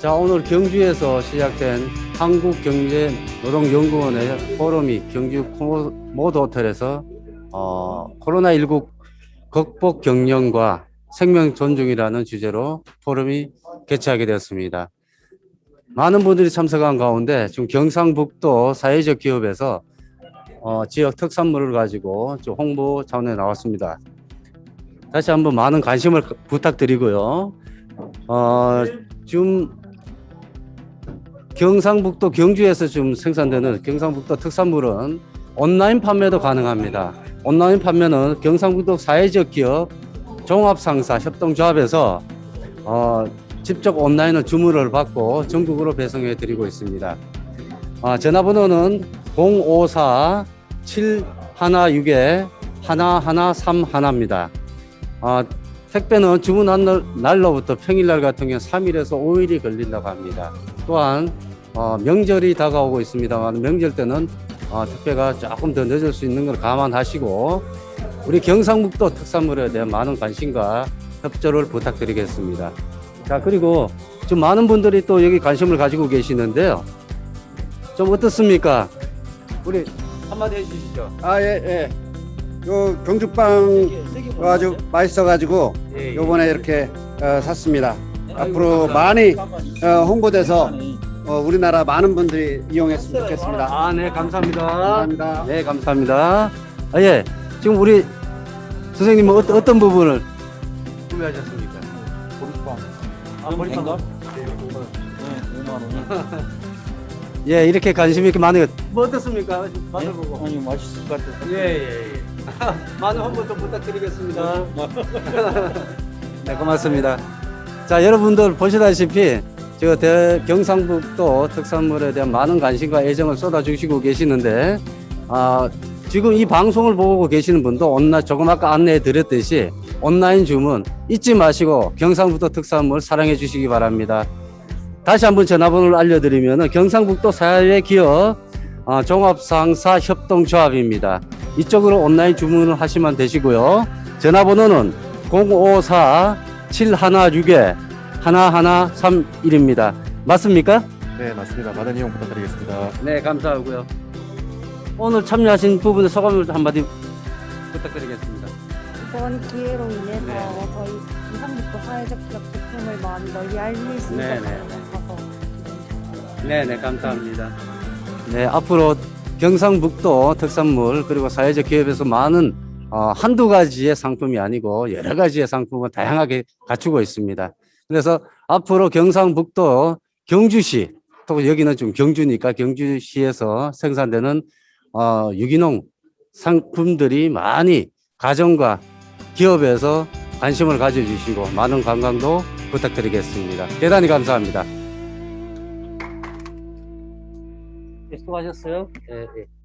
자, 오늘 경주에서 시작된 한국경제노동연구원의 포럼이 경주 모드 호텔에서 어, 코로나19 극복 경영과 생명 존중이라는 주제로 포럼이 개최하게 되었습니다. 많은 분들이 참석한 가운데 지금 경상북도 사회적 기업에서 어, 지역 특산물을 가지고 좀 홍보 차원에 나왔습니다. 다시 한번 많은 관심을 부탁드리고요. 어, 지금 경상북도 경주에서 지금 생산되는 경상북도 특산물은 온라인 판매도 가능합니다. 온라인 판매는 경상북도 사회적 기업 종합상사 협동조합에서 어, 직접 온라인으로 주문을 받고 전국으로 배송해 드리고 있습니다. 아, 전화번호는 054 716에 1131입니다. 아, 택배는 주문한 날- 날로부터 평일날 같은 경우 3일에서 5일이 걸린다고 합니다. 또한 어, 명절이 다가오고 있습니다만 명절 때는 어, 택배가 조금 더 늦을 수 있는 걸 감안하시고 우리 경상북도 특산물에 대한 많은 관심과 협조를 부탁드리겠습니다. 자 그리고 좀 많은 분들이 또 여기 관심을 가지고 계시는데요. 좀 어떻습니까? 우리 한마디 해주시죠. 아, 예, 예. 요 경주빵 아주 맛있어가지고 예, 예. 요번에 이렇게 어, 샀습니다. 앞으로 많이 어, 홍보돼서 어, 우리나라 많은 분들이 이용했으면 좋겠습니다. 아, 네, 감사합니다. 감사합니다. 네, 감사합니다. 아, 예. 지금 우리 선생님은 어떤, 어떤 부분을 구매하셨습니까? 보리빵. 아, 머리빵. 네, 5만 원이. 예, 이렇게 관심이 이렇게 많으요 뭐 어떻습니까? 맛을 보고. 아니 맛있을 것 같아서. 예, 예, 예. 많은 홍보 좀 부탁드리겠습니다. 네, 고맙습니다. 자, 여러분들 보시다시피 저 대, 경상북도 특산물에 대한 많은 관심과 애정을 쏟아주시고 계시는데, 아, 지금 이 방송을 보고 계시는 분도 온라인, 조금 아까 안내해 드렸듯이 온라인 주문 잊지 마시고 경상북도 특산물 사랑해 주시기 바랍니다. 다시 한번 전화번호를 알려드리면 경상북도 사회기업 아, 종합상사 협동조합입니다. 이쪽으로 온라인 주문을 하시면 되시고요. 전화번호는 054 716에 1131입니다. 맞습니까? 네, 맞습니다. 많은 이용 부탁드리겠습니다. 네, 감사하고요. 오늘 참여하신 부분에 소감을 한마디 부탁드리겠습니다. 이번 기회로 인해서 네. 저희 경상북도 사회적 기업 제품을 많이 널리 알릴 수 네, 있어서 네. 가서 기분이 좋아요. 네, 네, 감사합니다. 네, 앞으로 경상북도 특산물 그리고 사회적 기업에서 많은 어, 한두 가지의 상품이 아니고 여러 가지의 상품을 다양하게 갖추고 있습니다. 그래서 앞으로 경상북도 경주시 또 여기는 좀 경주니까 경주시에서 생산되는 어, 유기농 상품들이 많이 가정과 기업에서 관심을 가져주시고 많은 관광도 부탁드리겠습니다. 대단히 감사합니다. 네, 수고하셨어요. 예, 예.